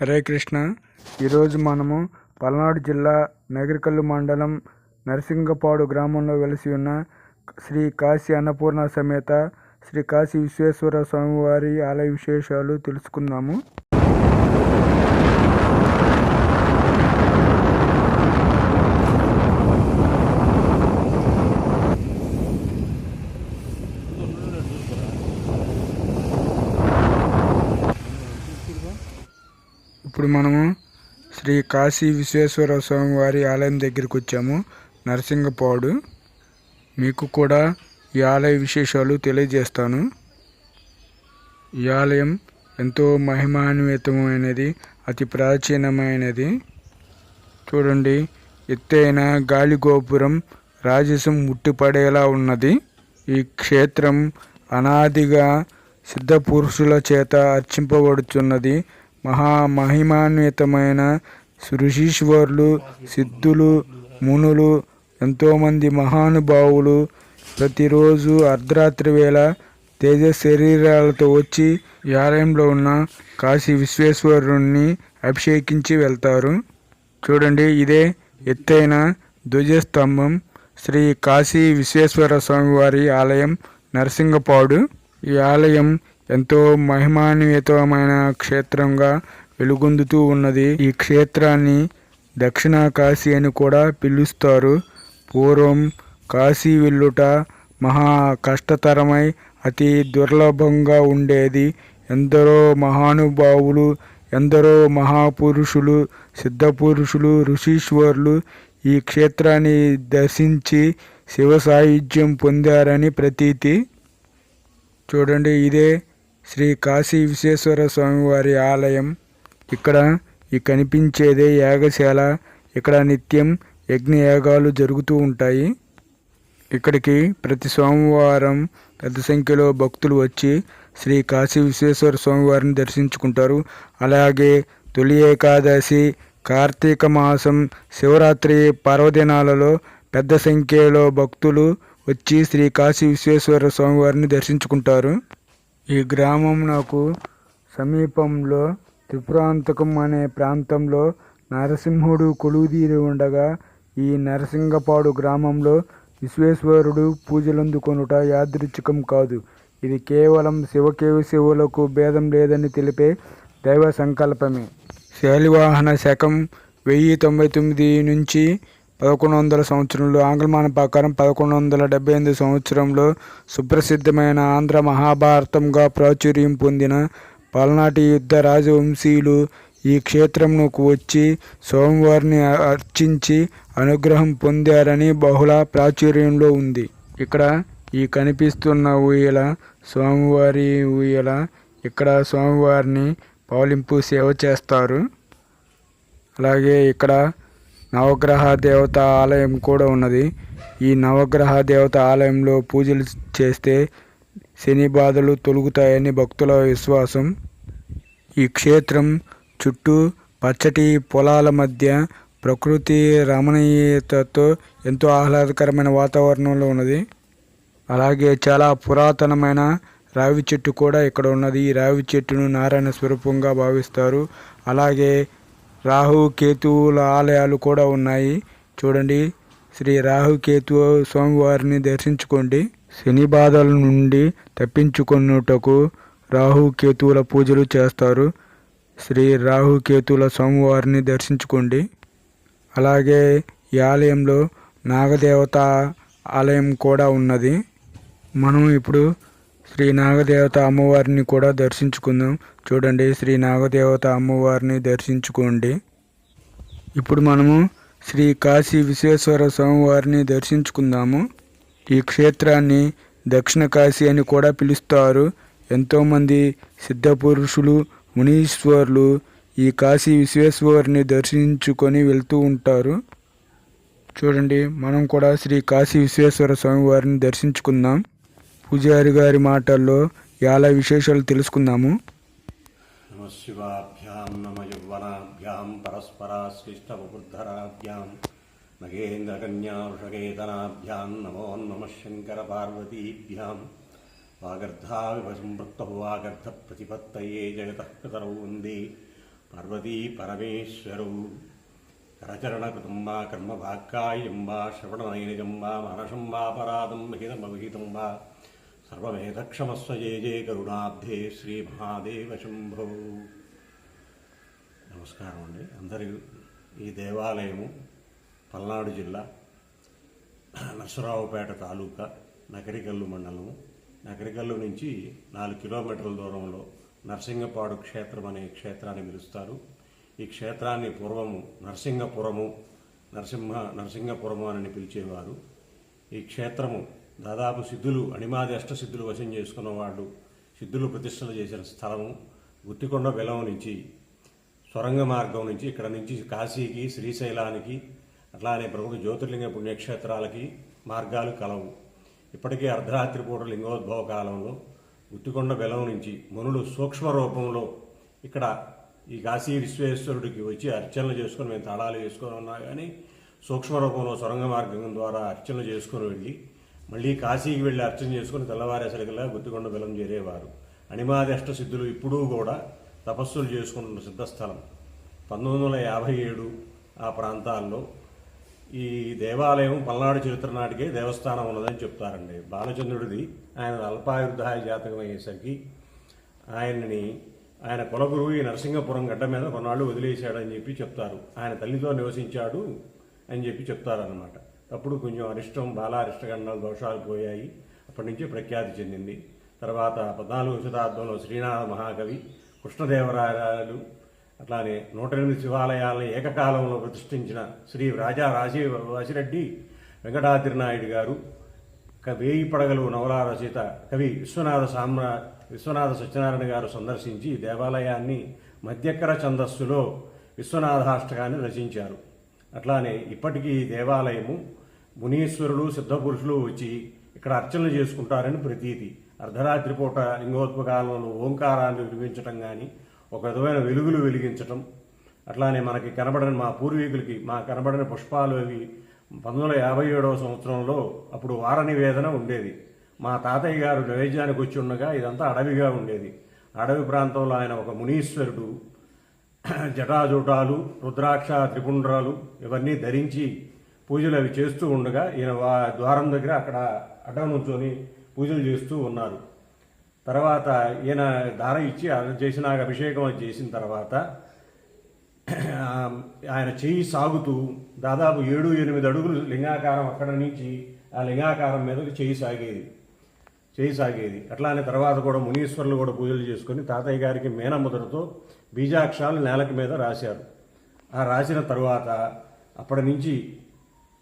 హరే కృష్ణ. ఈరోజు మనము పల్నాడు జిల్లా నగరికల్లు మండలం నరసింగపాడు గ్రామంలో వెలిసి ఉన్న శ్రీ కాశీ అన్నపూర్ణ సమేత శ్రీ కాశీ విశ్వేశ్వర స్వామివారి ఆలయ విశేషాలు తెలుసుకుందాము. ఇప్పుడు మనము శ్రీ కాశీ విశ్వేశ్వర స్వామి వారి ఆలయం దగ్గరికి వచ్చాము. నరసింగపాడు మీకు కూడా ఈ ఆలయ విశేషాలు తెలియజేస్తాను. ఈ ఆలయం ఎంతో మహిమాన్వితమైనది అతి ప్రాచీనమైనది. చూడండి ఎత్తైన గాలిగోపురం రాజసం ఉట్టిపడేలా ఉన్నది. ఈ క్షేత్రం అనాదిగా సిద్ధ పురుషుల చేత అర్చింపబడుచున్నది. మహా మహిమాన్వితమైన ఋషీశ్వరులు సిద్ధులు మునులు ఎంతోమంది మహానుభావులు ప్రతిరోజు అర్ధరాత్రి వేళ తేజ శరీరాలతో వచ్చి ఈ ఆలయంలో ఉన్న కాశీ విశ్వేశ్వరుణ్ణి అభిషేకించి వెళ్తారు. చూడండి ఇదే ఎత్తైన ధ్వజస్తంభం. శ్రీ కాశీ విశ్వేశ్వర స్వామివారి ఆలయం నరసింగపాడు ఈ ఆలయం ఎంతో మహిమాన్వితమైన క్షేత్రంగా వెలుగొందుతూ ఉన్నది. ఈ క్షేత్రాన్ని దక్షిణ కాశీ అని కూడా పిలుస్తారు. పూర్వం కాశీ వెళ్ళుట మహా కష్టతరమై అతి దుర్లభంగా ఉండేది. ఎందరో మహానుభావులు ఎందరో మహాపురుషులు సిద్ధపురుషులు ఋషీశ్వరులు ఈ క్షేత్రాన్ని దర్శించి శివ సాయుధ్యం పొందారని ప్రతీతి. చూడండి ఇదే శ్రీ కాశీ విశ్వేశ్వర స్వామివారి ఆలయం. ఇక్కడ ఈ కనిపించేదే యాగశాల. ఇక్కడ నిత్యం యజ్ఞ యాగాలు జరుగుతూ ఉంటాయి. ఇక్కడికి ప్రతి సోమవారం పెద్ద సంఖ్యలో భక్తులు వచ్చి శ్రీ కాశీ విశ్వేశ్వర స్వామివారిని దర్శించుకుంటారు. అలాగే తొలి ఏకాదశి కార్తీక మాసం శివరాత్రి పర్వదినాలలో పెద్ద సంఖ్యలో భక్తులు వచ్చి శ్రీ కాశీ విశ్వేశ్వర స్వామివారిని దర్శించుకుంటారు. ఈ గ్రామం నాకు సమీపంలో త్రిపురాంతకం అనే ప్రాంతంలో నరసింహుడు కొలువుదీరి ఉండగా ఈ నరసింగపాడు గ్రామంలో విశ్వేశ్వరుడు పూజలందుకొనుట యాదృచ్ఛికం కాదు. ఇది కేవలం శివకేవి శివులకు భేదం లేదని తెలిపే దైవ సంకల్పమే. శాలివాహన శకం వెయ్యి తొంభై తొమ్మిది నుంచి పదకొండు వందల సంవత్సరంలో ఆంగ్లమాన ప్రకారం పదకొండు వందల డెబ్బై ఎనిమిది సంవత్సరంలో సుప్రసిద్ధమైన ఆంధ్ర మహాభారతంగా ప్రాచుర్యం పొందిన పల్నాటి యుద్ధ రాజవంశీయులు ఈ క్షేత్రంకు వచ్చి స్వామివారిని అర్చించి అనుగ్రహం పొందారని బహుళ ప్రాచుర్యంలో ఉంది. ఇక్కడ ఈ కనిపిస్తున్న ఊయల స్వామివారి ఊయల ఇక్కడ స్వామివారిని పౌలింపు సేవ చేస్తారు. అలాగే ఇక్కడ నవగ్రహ దేవత ఆలయం కూడా ఉన్నది. ఈ నవగ్రహ దేవత ఆలయంలో పూజలు చేస్తే శని బాధలు తొలుగుతాయని భక్తుల విశ్వాసం. ఈ క్షేత్రం చుట్టూ పచ్చటి పొలాల మధ్య ప్రకృతి రమణీయతతో ఎంతో ఆహ్లాదకరమైన వాతావరణంలో ఉన్నది. అలాగే చాలా పురాతనమైన రావి చెట్టు కూడా ఇక్కడ ఉన్నది. ఈ రావి చెట్టును నారాయణ స్వరూపంగా భావిస్తారు. అలాగే రాహు కేతువుల ఆలయాలు కూడా ఉన్నాయి. చూడండి. శ్రీ రాహుకేతు స్వామివారిని దర్శించుకోండి. శని బాధల నుండి తప్పించుకున్నటకు రాహు కేతువుల పూజలు చేస్తారు. శ్రీ రాహుకేతువుల స్వామివారిని దర్శించుకోండి. అలాగే ఈ ఆలయంలో నాగదేవత ఆలయం కూడా ఉన్నది. మనం ఇప్పుడు శ్రీ నాగదేవత అమ్మవారిని కూడా దర్శించుకుందాం. చూడండి శ్రీ నాగదేవత అమ్మవారిని దర్శించుకోండి. ఇప్పుడు మనము శ్రీ కాశీ విశ్వేశ్వర స్వామివారిని దర్శించుకుందాము. ఈ క్షేత్రాన్ని దక్షిణ కాశీ అని కూడా పిలుస్తారు. ఎంతోమంది సిద్ధపురుషులు మునీశ్వరులు ఈ కాశీ విశ్వేశ్వరుని దర్శించుకొని వెళ్తూ ఉంటారు. చూడండి మనం కూడా శ్రీ కాశీ విశ్వేశ్వర స్వామివారిని దర్శించుకుందాం. పూజారి గారి మాటల్లో ఎలా విశేషాలు తెలుసుకుందాము? నమ శివాభ్యాం నమ యౌవనాభ్యాం పరస్పరాశ్లిష్టవబుద్ధరాభ్యాం నగేంద్రకన్యావృషకేతనాభ్యాం నమో నమ శంకర పార్వతీభ్యాం వాగర్ధావివసంవృత్త వాగర్ధ ప్రతిపత్తయే జగత పితరౌ వందే పార్వతీ పరమేశ్వరౌ. కరచరణకృతం వా కర్మభాక్కాయం వా శ్రవణనైనజం వా మానసం వాపరాధం విహితమవిహితం వా సర్వమేతక్షమస్వ జే జే కరుణాబ్ధే శ్రీ మహాదేవ శంభో. నమస్కారం అండి. అందరి ఈ దేవాలయము పల్నాడు జిల్లా నరసరావుపేట తాలూకా నకరికల్లు మండలము. నకరికల్లు నుంచి నాలుగు కిలోమీటర్ల దూరంలో నరసింగపాడు క్షేత్రం అనే క్షేత్రాన్ని పిలుస్తారు. ఈ క్షేత్రాన్ని పూర్వము నరసింగపురము నరసింహ నరసింగపురము అని పిలిచేవారు. ఈ క్షేత్రము దాదాపు సిద్ధులు అణిమాది అష్టసిద్ధులు వశం చేసుకున్న వాళ్ళు సిద్ధులు ప్రతిష్టలు చేసిన స్థలము గుత్తికొండ బెలం నుంచి సొరంగ మార్గం నుంచి ఇక్కడ నుంచి కాశీకి శ్రీశైలానికి అట్లానే ప్రముఖ జ్యోతిర్లింగ పుణ్యక్షేత్రాలకి మార్గాలు కలవు. ఇప్పటికే అర్ధరాత్రి పూట లింగోద్భవ కాలంలో గుత్తికొండ బెలం నుంచి మునులు సూక్ష్మ రూపంలో ఇక్కడ ఈ కాశీ విశ్వేశ్వరుడికి వచ్చి అర్చనలు చేసుకొని మేము తాళాలు వేసుకొని ఉన్నా. కానీ సూక్ష్మ రూపంలో సొరంగ మార్గం ద్వారా అర్చనలు చేసుకొని వెళ్ళి మళ్ళీ కాశీకి వెళ్ళి అర్చన చేసుకుని తెల్లవారేసరికల్లా గుత్తికొండ బెలం చేరేవారు. అణిమాదష్ట సిద్ధులు ఇప్పుడూ కూడా తపస్సులు చేసుకుంటున్న సిద్ధస్థలం. పంతొమ్మిది వందల యాభై ఏడు ఆ ప్రాంతాల్లో ఈ దేవాలయం పల్నాడు చరిత్ర నాటికే దేవస్థానం ఉన్నదని చెప్తారండి. బాలచంద్రుడిది ఆయన అల్పాయుర్ధాయ జాతకం అయ్యేసరికి ఆయనని ఆయన కులగురువు ఈ నరసింగపురం గడ్డ మీద కొన్నాళ్ళు వదిలేశాడని చెప్పి చెప్తారు. ఆయన తల్లితో నివసించాడు అని చెప్పి చెప్తారనమాట అప్పుడు కొంచెం అరిష్టం బాల అరిష్టగండాల దోషాలు పోయాయి. అప్పటి నుంచి ప్రఖ్యాతి చెందింది. తర్వాత పద్నాలుగు శతాబ్దంలో శ్రీనాథ మహాకవి కృష్ణదేవరాయలు అట్లానే నూట ఎనిమిది శివాలయాలను ఏకకాలంలో ప్రతిష్ఠించిన శ్రీ రాజా రాజీ వాసిరెడ్డి వెంకటాద్రి నాయుడు గారు వేయి పడగలు నవలా రచయిత కవి విశ్వనాథ సామ్రా విశ్వనాథ సత్యనారాయణ గారు సందర్శించి దేవాలయాన్ని మధ్యకర ఛందస్సులో విశ్వనాథాష్టకాన్ని రచించారు. అట్లానే ఇప్పటికీ ఈ దేవాలయము మునీశ్వరులు సిద్ధపురుషులు వచ్చి ఇక్కడ అర్చనలు చేసుకుంటారని ప్రతీతి. అర్ధరాత్రి పూట లింగోత్పకాలంలో ఓంకారాన్ని వినిపించటం కానీ ఒక విధమైన వెలుగులు వెలిగించటం. అట్లానే మనకి కనబడని మా పూర్వీకులకి మా కనబడని పుష్పాలు అవి పంతొమ్మిది వందల యాభై ఏడవ సంవత్సరంలో అప్పుడు వార నివేదన ఉండేది. మా తాతయ్య గారు నైవేద్యానికి వచ్చి ఉండగా ఇదంతా అడవిగా ఉండేది. అడవి ప్రాంతంలో ఆయన ఒక మునీశ్వరుడు. జటాజూటాలు రుద్రాక్ష త్రిపుండ్రాలు ఇవన్నీ ధరించి పూజలు అవి చేస్తూ ఉండగా ఈయన వా- ద్వారం దగ్గర అక్కడ అడ్డం నుంచొని పూజలు చేస్తూ ఉన్నారు. తర్వాత ఈయన దార ఇచ్చి చేసిన అభిషేకం చేసిన తర్వాత ఆయన చేయి సాగుతూ దాదాపు ఏడు ఎనిమిది అడుగులు లింగాకారం అక్కడ నుంచి ఆ లింగాకారం మీదకి చెయ్యి సాగేది. చేయి సాగేది. అట్లానే తర్వాత కూడా మునీశ్వరులు కూడా పూజలు చేసుకొని తాతయ్య గారికి మేనముద్రతో బీజాక్షరాలు నేలకి మీద రాశారు. ఆ రాసిన తర్వాత అప్పటి నుంచి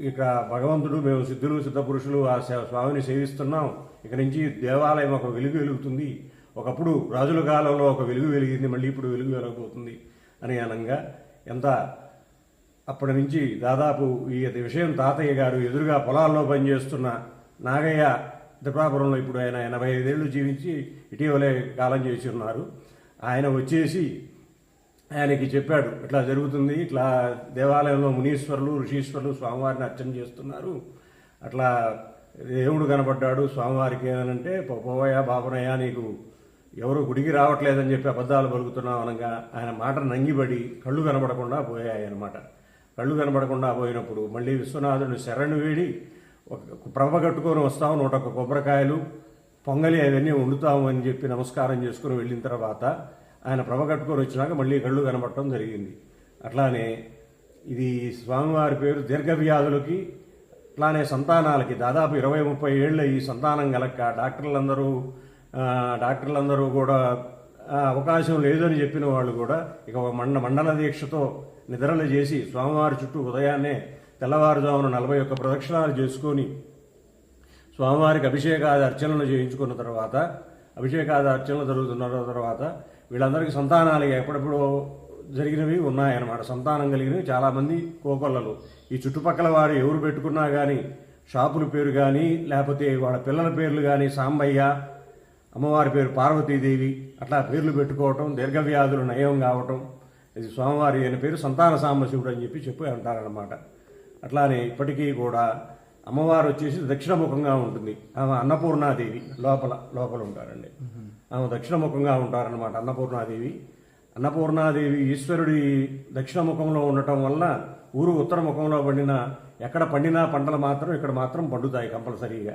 ఇక భగవంతుడు మేము సిద్ధులు సిద్ధపురుషులు ఆ స్వామిని సేవిస్తున్నాం. ఇక నుంచి దేవాలయం ఒక వెలుగు వెలుగుతుంది. ఒకప్పుడు రాజుల కాలంలో ఒక వెలుగు వెలిగింది మళ్ళీ ఇప్పుడు వెలుగు వెలగబోతుంది అని అనంగా ఎంత అప్పటి నుంచి దాదాపు ఈ విషయం తాతయ్య గారు ఎదురుగా పొలాల్లో పనిచేస్తున్న నాగయ్య త్రిపురాపురంలో ఇప్పుడు ఆయన ఎనభై ఐదేళ్ళు జీవించి ఇటీవలే కాలం చేసి ఉన్నారు. ఆయన వచ్చేసి ఆయనకి చెప్పాడు ఇట్లా జరుగుతుంది ఇట్లా దేవాలయంలో మునీశ్వరులు ఋషీశ్వరులు స్వామివారిని అర్చన చేస్తున్నారు. అట్లా దేవుడు కనపడ్డాడు స్వామివారికి ఏమనంటే పోవయ్యా బాబనయ్య నీకు ఎవరు గుడికి రావట్లేదని చెప్పి అబద్ధాలు పలుకుతున్నాం అనగా ఆయన మాట నంగిబడి కళ్ళు కనబడకుండా పోయాయి అనమాట కళ్ళు కనబడకుండా పోయినప్పుడు మళ్ళీ విశ్వనాథుని శరణు వేడి ఒక ప్రభ కట్టుకొని వస్తాము నూట ఒక కొబ్బరికాయలు పొంగలి అవన్నీ వండుతాము అని చెప్పి నమస్కారం చేసుకుని వెళ్ళిన తర్వాత ఆయన ప్రభ కట్టుకొని వచ్చినాక మళ్ళీ కళ్ళు కనబడటం జరిగింది. అట్లానే ఇది స్వామివారి పేరు దీర్ఘవ్యాధులకి అట్లానే సంతానాలకి దాదాపు ఇరవై ముప్పై ఏళ్ళు ఈ సంతానం గలక్క డాక్టర్లందరూ డాక్టర్లందరూ కూడా అవకాశం లేదని చెప్పిన వాళ్ళు కూడా ఇక మండ మండల దీక్షతో నిద్రలు చేసి స్వామివారి చుట్టూ ఉదయాన్నే తెల్లవారుజామున నలభై ఒక్క ప్రదక్షిణాలు చేసుకొని స్వామివారికి అభిషేకాది అర్చనలు చేయించుకున్న తర్వాత అభిషేకాది అర్చనలు జరుగుతున్న తర్వాత వీళ్ళందరికీ సంతానాలు ఎప్పుడెప్పుడు జరిగినవి ఉన్నాయన్నమాట. సంతానం కలిగినవి చాలామంది కోకొల్లలు. ఈ చుట్టుపక్కల వారు ఎవరు పెట్టుకున్నా కానీ షాపుల పేరు కానీ లేకపోతే వాళ్ళ పిల్లల పేర్లు కానీ సాంబయ్య అమ్మవారి పేరు పార్వతీదేవి అట్లా పేర్లు పెట్టుకోవటం దీర్ఘవ్యాధులు నయం కావటం ఇది స్వామివారి అయిన పేరు సంతాన సాంబశివుడు అని చెప్పి చెప్పి అంటారనమాట అట్లానే ఇప్పటికీ కూడా అమ్మవారు వచ్చేసి దక్షిణముఖంగా ఉంటుంది. ఆమె అన్నపూర్ణాదేవి లోపల లోపల ఉంటారండి. ఆమె దక్షిణముఖంగా ఉంటారనమాట అన్నపూర్ణాదేవి. అన్నపూర్ణాదేవి ఈశ్వరుడి దక్షిణముఖంలో ఉండటం వలన ఊరు ఉత్తర ముఖంలో పండిన ఎక్కడ పండినా పంటలు మాత్రం ఇక్కడ మాత్రం పండుతాయి కంపల్సరీగా.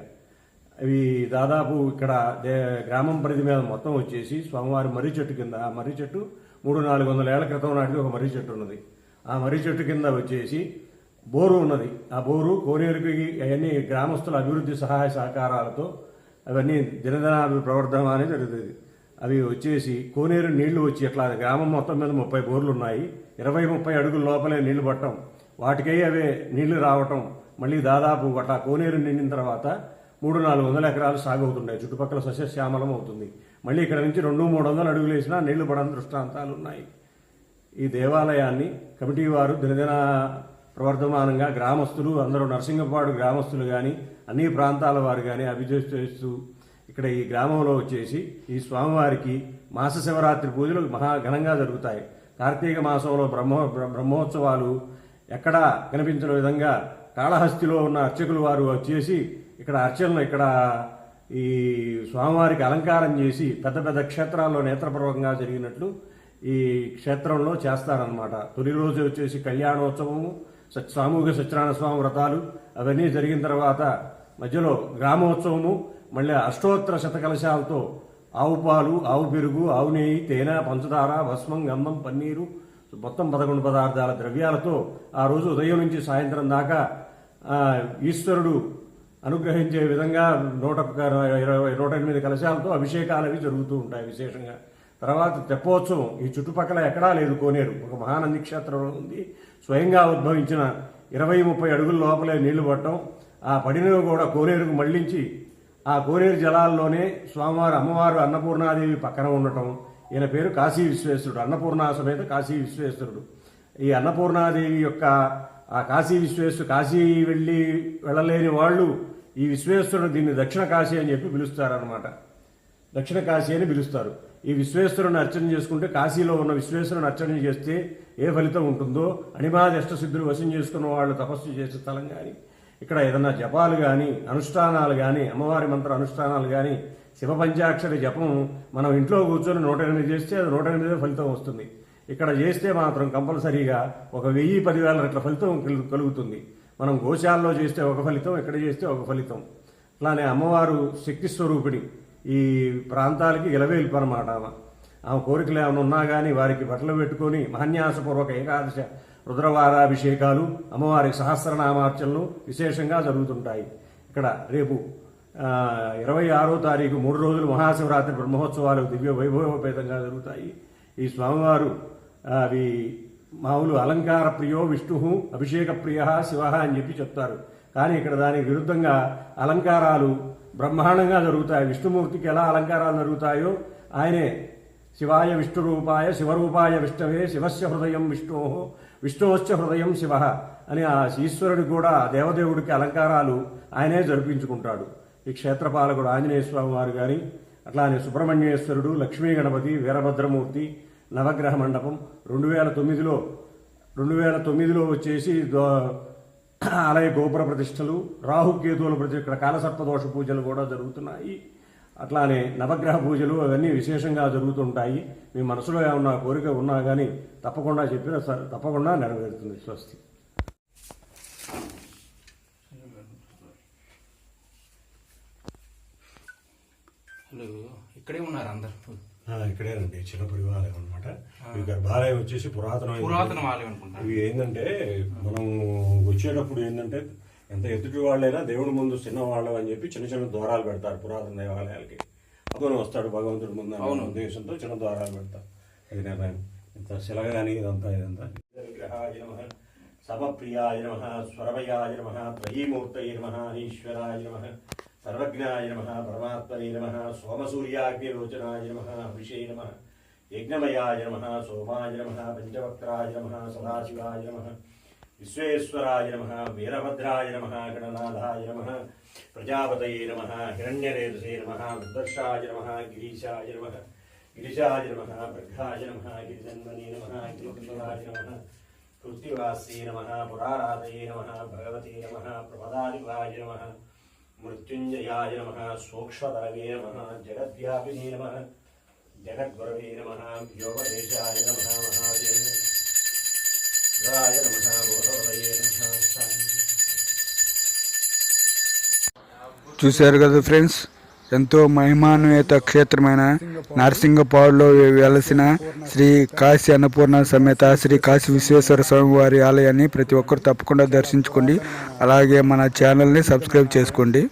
అవి దాదాపు ఇక్కడ దే- గ్రామం పరిధి మీద మొత్తం వచ్చేసి స్వామివారి మర్రి చెట్టు కింద ఆ మర్రి చెట్టు మూడు నాలుగు వందల ఏళ్ళ క్రితం నాటిది ఒక మర్రి చెట్టు ఉన్నది. ఆ మర్రి చెట్టు కింద వచ్చేసి బోరు ఉన్నది. ఆ బోరు కోనేరుకి అవన్నీ గ్రామస్తుల అభివృద్ధి సహాయ సహకారాలతో అవన్నీ దినదినాభి ప్రవర్ధనం అనేది జరుగుతుంది. అవి వచ్చేసి కోనేరు నీళ్ళు వచ్చి అట్లా గ్రామం మొత్తం మీద ముప్పై బోర్లు ఉన్నాయి. ఇరవై ముప్పై అడుగుల లోపలే నీళ్ళు పట్టడం. వాటికే అవే నీళ్ళు రావటం. మళ్ళీ దాదాపు అట్లా కోనేరు నిండిన తర్వాత మూడు నాలుగు వందల ఎకరాలు సాగు అవుతున్నాయి. చుట్టుపక్కల సస్యశ్యామలం అవుతుంది. మళ్ళీ ఇక్కడ నుంచి రెండు మూడు వందల అడుగులు వేసినా నీళ్ళు పడని దృష్టాంతాలు ఉన్నాయి. ఈ దేవాలయాన్ని కమిటీ వారు దినదిన ప్రవర్ధమానంగా గ్రామస్తులు అందరూ నరసింగపాడు గ్రామస్తులు కానీ అన్ని ప్రాంతాల వారు కానీ అభిజేస్తూ చేస్తూ ఇక్కడ ఈ గ్రామంలో వచ్చేసి ఈ స్వామివారికి మాస శివరాత్రి పూజలు మహా ఘనంగా జరుగుతాయి. కార్తీక మాసంలో బ్రహ్మ బ్ర- బ్రహ్మోత్సవాలు ఎక్కడా కనిపించిన విధంగా కాళహస్తిలో ఉన్న అర్చకులు వారు వచ్చేసి ఇక్కడ అర్చనలు ఇక్కడ ఈ స్వామివారికి అలంకారం చేసి పెద్ద పెద్ద క్షేత్రాల్లో నేత్రపూర్వకంగా జరిగినట్లు ఈ క్షేత్రంలో చేస్తారనమాట తొలి రోజు వచ్చేసి కళ్యాణోత్సవము సామూహిక సత్యనారాయణ స్వామి వ్రతాలు అవన్నీ జరిగిన తర్వాత మధ్యలో గ్రామోత్సవము మళ్ళీ అష్టోత్తర శతకలశాలతో ఆవు పాలు ఆవు పెరుగు ఆవు నెయ్యి తేనె పంచదార భస్మం గంధం పన్నీరు మొత్తం పదకొండు పదార్థాల ద్రవ్యాలతో ఆ రోజు ఉదయం నుంచి సాయంత్రం దాకా ఈశ్వరుడు అనుగ్రహించే విధంగా నూట ఇరవై నూట ఎనిమిది కలశాలతో అభిషేకాలు అవి జరుగుతూ ఉంటాయి విశేషంగా. తర్వాత తెప్పోత్సవం. ఈ చుట్టుపక్కల ఎక్కడా లేదు కోనేరు. ఒక మహానంది క్షేత్రంలో ఉంది. స్వయంగా ఉద్భవించిన ఇరవై ముప్పై అడుగుల లోపలే నీళ్ళు పట్టడం ఆ పడినవి కూడా కోనేరుకు మళ్ళించి ఆ కోనేరు జలాల్లోనే స్వామివారు అమ్మవారు అన్నపూర్ణాదేవి పక్కన ఉండటం. ఈయన పేరు కాశీ విశ్వేశ్వరుడు. అన్నపూర్ణ సమేత కాశీ విశ్వేశ్వరుడు. ఈ అన్నపూర్ణాదేవి యొక్క ఆ కాశీ విశ్వేశ్వరు కాశీ వెళ్ళి వెళ్ళలేని వాళ్ళు ఈ విశ్వేశ్వరుడు దీన్ని దక్షిణ కాశీ అని చెప్పి పిలుస్తారనమాట దక్షిణ కాశీ అని పిలుస్తారు. ఈ విశ్వేశ్వరుని అర్చన చేసుకుంటే కాశీలో ఉన్న విశ్వేశ్వరుని అర్చన చేస్తే ఏ ఫలితం ఉంటుందో అనిమాది అష్టసిద్ధులు వశం చేసుకున్న వాళ్ళు తపస్సు చేసే స్థలం కానీ ఇక్కడ ఏదన్నా జపాలు కానీ అనుష్ఠానాలు కానీ అమ్మవారి మంత్ర అనుష్ఠానాలు కానీ శివ పంచాక్షర జపం మనం ఇంట్లో కూర్చొని నూట ఎనిమిది చేస్తే అది నూట ఎనిమిది ఫలితం వస్తుంది. ఇక్కడ చేస్తే మాత్రం కంపల్సరీగా ఒక వెయ్యి పదివేల రెట్ల ఫలితం కలుగుతుంది. మనం గోశాలలో చేస్తే ఒక ఫలితం ఇక్కడ చేస్తే ఒక ఫలితం. అట్లానే అమ్మవారు శక్తి స్వరూపిణి. ఈ ప్రాంతాలకి ఇలవేల్పనమాట ఆమె. ఆమె కోరికలు ఏమైనా ఉన్నా కానీ వారికి బట్టలు పెట్టుకొని మహన్యాసపూర్వక ఏకాదశ రుద్రవారాభిషేకాలు అమ్మవారి సహస్రనామార్చనలు విశేషంగా జరుగుతుంటాయి. ఇక్కడ రేపు ఇరవై ఆరో తారీఖు మూడు రోజులు మహాశివరాత్రి బ్రహ్మోత్సవాలు దివ్య వైభవపేతంగా జరుగుతాయి. ఈ స్వామివారు అవి మామూలు అలంకార ప్రియో విష్ణు అభిషేక ప్రియ శివ అని చెప్పి చెప్తారు. కానీ ఇక్కడ దానికి విరుద్ధంగా అలంకారాలు బ్రహ్మాండంగా జరుగుతాయి. విష్ణుమూర్తికి ఎలా అలంకారాలు జరుగుతాయో ఆయనే. శివాయ విష్ణురూపాయ శివరూపాయ విష్ణవే శివస్య హృదయం విష్ణో విష్ణువశ్చ హృదయం శివ అని ఆ ఈశ్వరుడు కూడా దేవదేవుడికి అలంకారాలు ఆయనే జరిపించుకుంటాడు. ఈ క్షేత్రపాలకుడు ఆంజనేయ స్వామి వారు గారి అట్లానే సుబ్రహ్మణ్యేశ్వరుడు లక్ష్మీ గణపతి వీరభద్రమూర్తి నవగ్రహ మండపం రెండు వేల తొమ్మిదిలో రెండు వేల తొమ్మిదిలో వచ్చేసి దో- ఆలయ గోపుర ప్రతిష్టలు రాహుకేతువుల ప్రతి ఇక్కడ కాలసర్పదోష పూజలు కూడా జరుగుతున్నాయి. అట్లానే నవగ్రహ పూజలు అవన్నీ విశేషంగా జరుగుతుంటాయి. మీ మనసులో ఏమన్నా కోరిక ఉన్నా కానీ తప్పకుండా చెప్పిన స- తప్పకుండా నెరవేరుతుంది. స్వస్తి. హలో ఇక్కడే ఉన్నారు అందరు. ఇక్కడేనండి చిన్న పరివాలయం అనమాట ఈ గర్భాలయం వచ్చేసి పురాతన పురాతన ఆలయం అనుకుంటా. ఇవి ఏంటంటే మనం వచ్చేటప్పుడు ఏంటంటే ఎంత ఎదుటి వాళ్ళైనా దేవుడి ముందు చిన్నవాళ్ళం అని చెప్పి చిన్న చిన్న ద్వారాలు పెడతారు పురాతన దేవాలయాలకి. అతను వస్తాడు భగవంతుడి ముందు అనే ఉద్దేశంతో చిన్న ద్వారాలు పెడతారు. ఇది నిర్ణయం. ఇంత శిల కానీ ఇదంతా ఇదంతా. విగ్రహాయ నమః సమప్రియాయ నమ స్వరమయాయ నమ త్రయీమూర్తయ నమ ఈశ్వరాయ నమ. సర్వజ్ఞాయ నమ పరమాత్మనే నమ సోమసూర్యాగ్నిలోచనాయ నమ అభిషే నమ యజ్ఞమయాయ నమ సోమాయ నమ పంచవక్రాయ నమ సదాశివాయ నమ విశ్వేశ్వరాయ నమ వీరభద్రాయ నమ గణనాథాయ నమ ప్రజాపతయే నమ హిరణ్యరేతసే నమ రుద్రశాయ నమ గిరీశాయ నమ గిరిజాయ నమ భర్గాయ నమ గిరిజన్మనే నమ గిరిపురాయ నమ కృత్తివాసే నమ పురారాధయే నమ భగవతే నమ ప్రమదాదివాయ నమ మృత్యుంజయాయ నమ సూక్ష్మతరవే నమ జగద్వ్యాపినే నమ జగద్గురవే నమ యోగదేశాయ నమ మహాదేవ నమ గౌరవదయే నమ చూశారు కదా ఫ్రెండ్స్? ఎంతో మహిమాన్వేత క్షేత్రమైన నరసింగపాడులో వెలసిన శ్రీ కాశీ అన్నపూర్ణ సమేత శ్రీ కాశీ విశ్వేశ్వర స్వామి వారి ఆలయాన్ని ప్రతి ఒక్కరు తప్పకుండా దర్శించుకోండి. అలాగే మన ఛానల్ని సబ్స్క్రైబ్ చేసుకోండి.